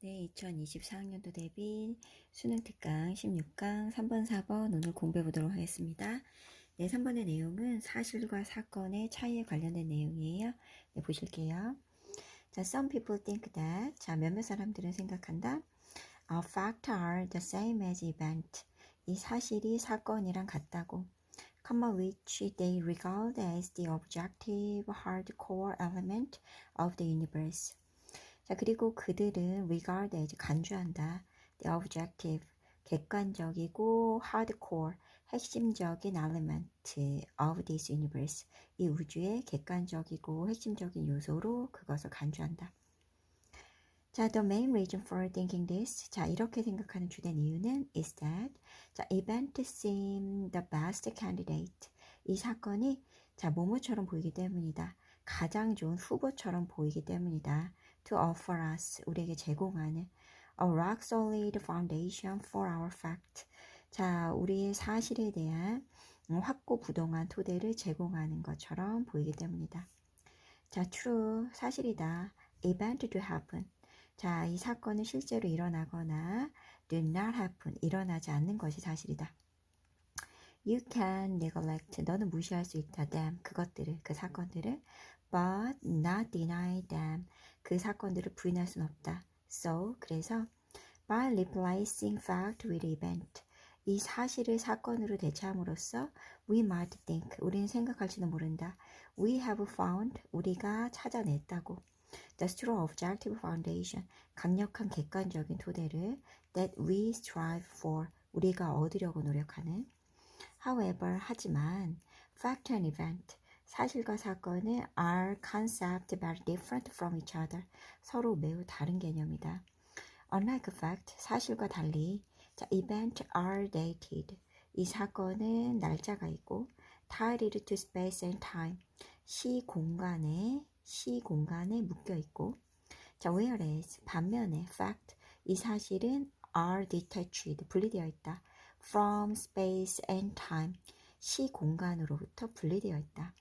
네, 2024학년도 대비 수능 특강 16강 3번, 4번 오늘 공부해 보도록 하겠습니다. 네, 3번의 내용은 사실과 사건의 차이에 관련된 내용이에요. 네, 보실게요. 자, some people think that 자, 몇몇 사람들은 생각한다. A fact are the same as event. 이 사실이 사건이랑 같다고. comma which they regard as the objective hardcore element of the universe. 자, 그리고 그들은 regard as 간주한다. the objective 객관적이고 hardcore 핵심적인 element of this universe 이 우주의 객관적이고 핵심적인 요소로 그것을 간주한다. 자, the main reason for thinking this. 자, 이렇게 생각하는 주된 이유는 is that 자, event seem the best candidate. 이 사건이 자, 뭐뭐처럼 보이기 때문이다. 가장 좋은 후보처럼 보이기 때문이다. to offer us 우리에게 제공하는 a rock solid foundation for our fact. 자, 우리의 사실에 대한 확고 부동한 토대를 제공하는 것처럼 보이기 때문이다. 자, true 사실이다. event to happen. 자, 이 사건은 실제로 일어나거나 do not happen 일어나지 않는 것이 사실이다. You can neglect 너는 무시할 수 있다. them 그것들을 그 사건들을 but not deny them 그 사건들을 부인할 수는 없다. So 그래서 by replacing fact with event 이 사실을 사건으로 대체함으로써 we might think 우리는 생각할지는 모른다. We have found 우리가 찾아냈다고 the strong objective foundation 강력한 객관적인 토대를 that we strive for 우리가 얻으려고 노력하는 however 하지만 fact and event 사실과 사건은 are concept very different from each other. 서로 매우 다른 개념이다. Unlike fact, 사실과 달리 자, event are dated. 이 사건은 날짜가 있고 tied to space and time. 시 공간에 시 공간에 묶여 있고 자, whereas 반면에 fact 이 사실은 are detached 분리되어 있다. from space and time 시 공간으로부터 분리되어 있다.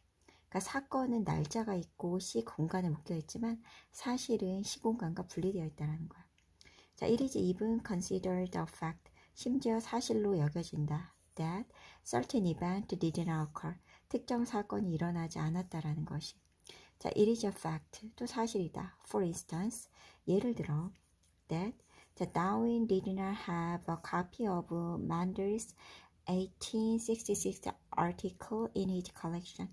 그러니까 사건은 날짜가 있고 시 공간에 묶여 있지만 사실은 시 공간과 분리되어 있다는 거야. 자, it is even considered a fact. 심지어 사실로 여겨진다. That certain event did not occur. 특정 사건이 일어나지 않았다라는 것이. 자, it is a fact. 또 사실이다. For instance, 예를 들어 that 자, Darwin did not have a copy of Mandel's 1866 article in his collection.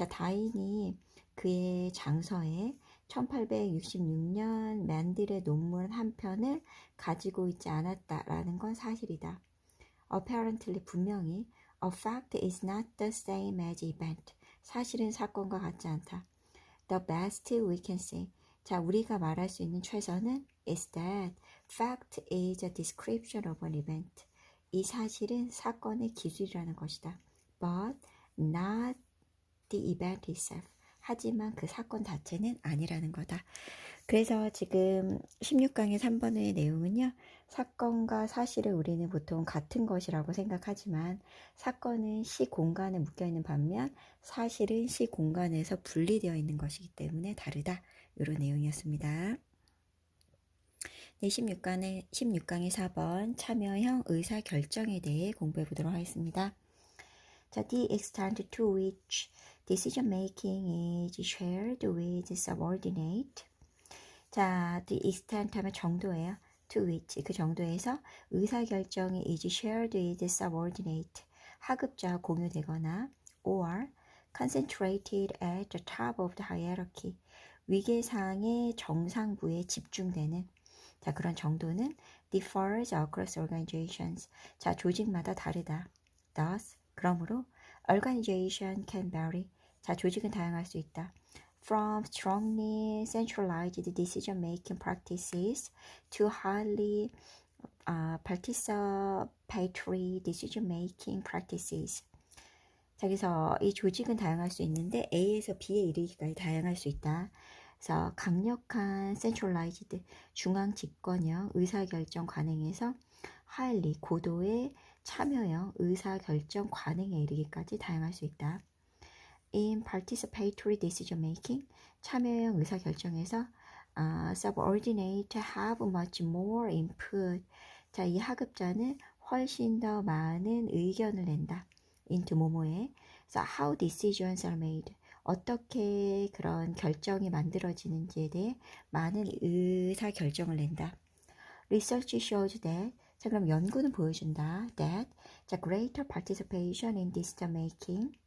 자, 다인이 그의 장서에 1866년 맨들의 논문 한 편을 가지고 있지 않았다라는 건 사실이다. Apparently 분명히 a fact is not the same as event. 사실은 사건과 같지 않다. The best we can say. 자, 우리가 말할 수 있는 최선은 is that fact is a description of an event. 이 사실은 사건의 기술이라는 것이다. But not the event itself. 하지만 그 사건 자체는 아니라는 거다. 그래서 지금 16강의 3번의 내용은요. 사건과 사실을 우리는 보통 같은 것이라고 생각하지만 사건은 시 공간에 묶여 있는 반면 사실은 시 공간에서 분리되어 있는 것이기 때문에 다르다. 이런 내용이었습니다. 네, 16강의, 16강의 4번 참여형 의사 결정에 대해 공부해 보도록 하겠습니다. 자, the extent to which decision making is shared with subordinate. 자, the extent 하면 정도예요. to which 그 정도에서 의사 결정이 is shared with subordinate. 하급자와 공유되거나 or concentrated at the top of the hierarchy. 위계상의 정상부에 집중되는 자 그런 정도는 differs across organizations. 자 조직마다 다르다. Thus 그러므로 organization can vary. 자 조직은 다양할 수 있다. From strongly centralized decision-making practices to highly uh, participatory decision-making practices. 자, 그래서 이 조직은 다양할 수 있는데 A에서 B에 이르기까지 다양할 수 있다. 그래서 강력한 centralized 중앙 집권형 의사결정 관행에서 highly 고도의 참여형 의사결정 관행에 이르기까지 다양할 수 있다. In participatory decision making 참여형 의사결정에서 아, subordinate have much more input. 자, 이 하급자는 훨씬 더 많은 의견을 낸다. into 뭐뭐에. So how decisions are made. 어떻게 그런 결정이 만들어지는지에 대해 많은 의사 결정을 낸다. Research shows that 자 그럼 연구는 보여준다. That 자 greater participation in decision making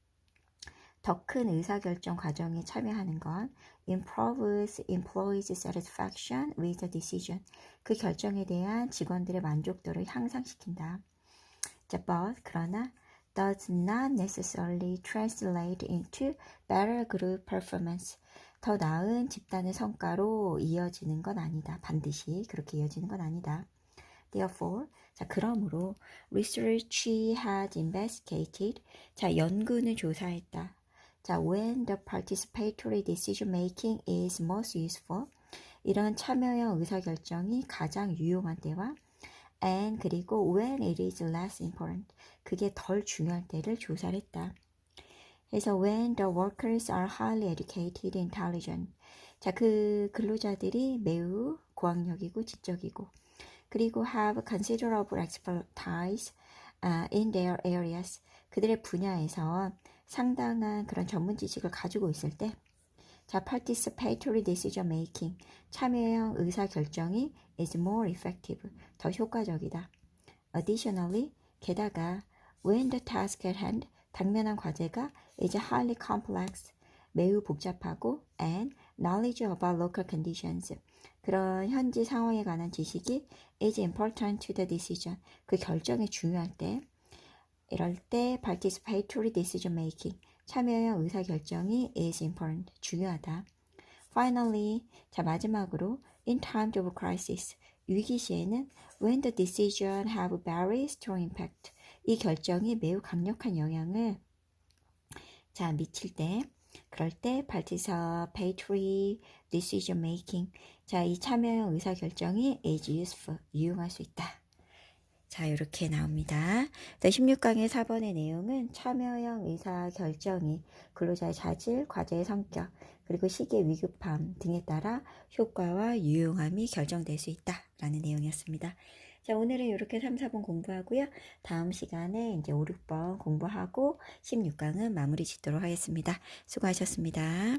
더 큰 의사결정 과정에 참여하는 건 improves employees satisfaction with the decision 그 결정에 대한 직원들의 만족도를 향상시킨다. 자, but 그러나 does not necessarily translate into better group performance. 더 나은 집단의 성과로 이어지는 건 아니다. 반드시 그렇게 이어지는 건 아니다. Therefore, 자 그러므로 research has investigated. 자 연구는 조사했다. 자 when the participatory decision making is most useful. 이런 참여형 의사결정이 가장 유용한 때와 and 그리고 when it is less important. 그게 덜 중요할 때를 조사를 했다. 그래서 when the workers are highly educated, intelligent. 자, 그 근로자들이 매우 고학력이고 지적이고 그리고 have considerable expertise uh, in their areas. 그들의 분야에서 상당한 그런 전문 지식을 가지고 있을 때 자, participatory decision making, 참여형 의사 결정이 is more effective, 더 효과적이다. Additionally, 게다가 when the task at hand, 당면한 과제가 is highly complex, 매우 복잡하고 and knowledge about local conditions, 그런 현지 상황에 관한 지식이 is important to the decision, 그 결정에 중요할 때 이럴 때 participatory decision making, 참여형 의사결정이 is important, 중요하다. Finally, 자 마지막으로 in times of crisis, 위기 시에는 when the decision have very strong impact, 이 결정이 매우 강력한 영향을 자 미칠 때 그럴 때 participatory decision making 자 이 참여형 의사결정이 is useful 유용할 수 있다. 자, 이렇게 나옵니다. 16강의 4번의 내용은 참여형 의사 결정이 근로자의 자질, 과제의 성격, 그리고 시기의 위급함 등에 따라 효과와 유용함이 결정될 수 있다 라는 내용이었습니다. 자, 오늘은 이렇게 3, 4번 공부하고요. 다음 시간에 이제 5, 6번 공부하고 16강은 마무리 짓도록 하겠습니다. 수고하셨습니다.